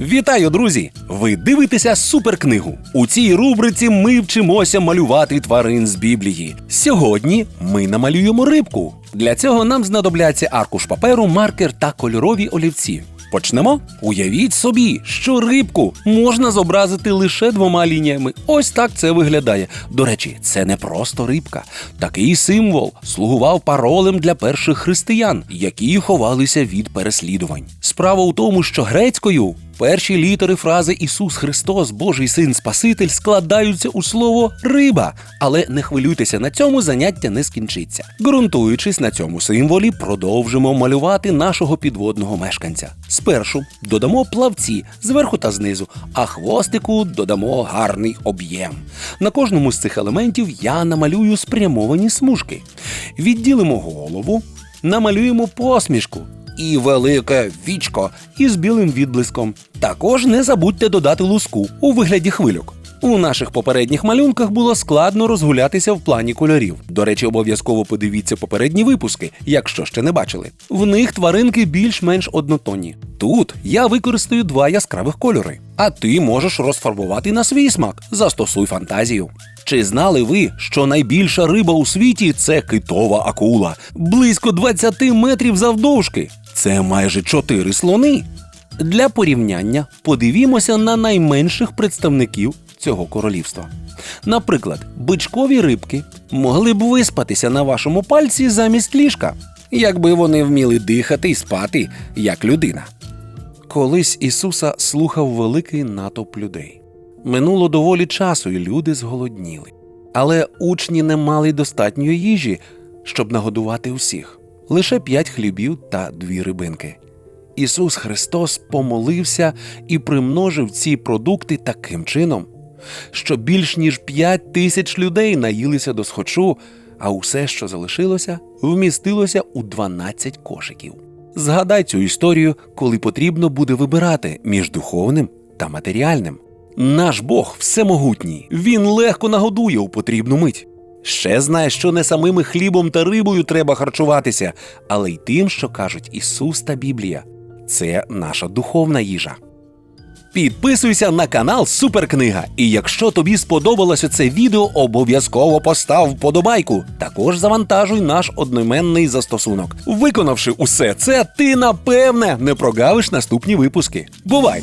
Вітаю, друзі! Ви дивитеся суперкнигу. У цій рубриці ми вчимося малювати тварин з Біблії. Сьогодні ми намалюємо рибку. Для цього нам знадобляться аркуш паперу, маркер та кольорові олівці. Почнемо. Уявіть собі, що рибку можна зобразити лише двома лініями. Ось так це виглядає. До речі, це не просто рибка. Такий символ слугував паролем для перших християн, які ховалися від переслідувань. Справа у тому, що грецькою перші літери фрази Ісус Христос, Божий син Спаситель складаються у слово риба. Але не хвилюйтеся, на цьому заняття не скінчиться. Ґрунтуючись на цьому символі, продовжимо малювати нашого підводного мешканця. Спершу додамо плавці зверху та знизу, а хвостику додамо гарний об'єм. На кожному з цих елементів я намалюю спрямовані смужки. Відділимо голову, намалюємо посмішку і велике вічко із білим відблиском. Також не забудьте додати луску у вигляді хвильок. У наших попередніх малюнках було складно розгулятися в плані кольорів. До речі, обов'язково подивіться попередні випуски, якщо ще не бачили. В них тваринки більш-менш однотонні. Тут я використаю два яскравих кольори, а ти можеш розфарбувати на свій смак. Застосуй фантазію. Чи знали ви, що найбільша риба у світі це китова акула, близько 20 метрів завдовжки? Це майже 4 слони. Для порівняння подивімося на найменших представників цього королівства. Наприклад, бичкові рибки могли б виспатися на вашому пальці замість ліжка, якби вони вміли дихати і спати як людина. Колись Ісуса слухав великий натовп людей. Минуло доволі часу, і люди зголодніли. Але учні не мали достатньої їжі, щоб нагодувати усіх лише п'ять хлібів та дві рибинки. Ісус Христос помолився і примножив ці продукти таким чином, що більш ніж п'ять тисяч людей наїлися до схочу, а усе, що залишилося, вмістилося у 12 кошиків. Згадай цю історію, коли потрібно буде вибирати між духовним та матеріальним. Наш Бог всемогутній, він легко нагодує у потрібну мить. Ще знає, що не самими хлібом та рибою треба харчуватися, але й тим, що кажуть Ісус та Біблія. Це наша духовна їжа. Підписуйся на канал Суперкнига. І якщо тобі сподобалося це відео, обов'язково постав вподобайку. Також завантажуй наш одноіменний застосунок. Виконавши усе це, ти напевне не прогавиш наступні випуски. Бувай!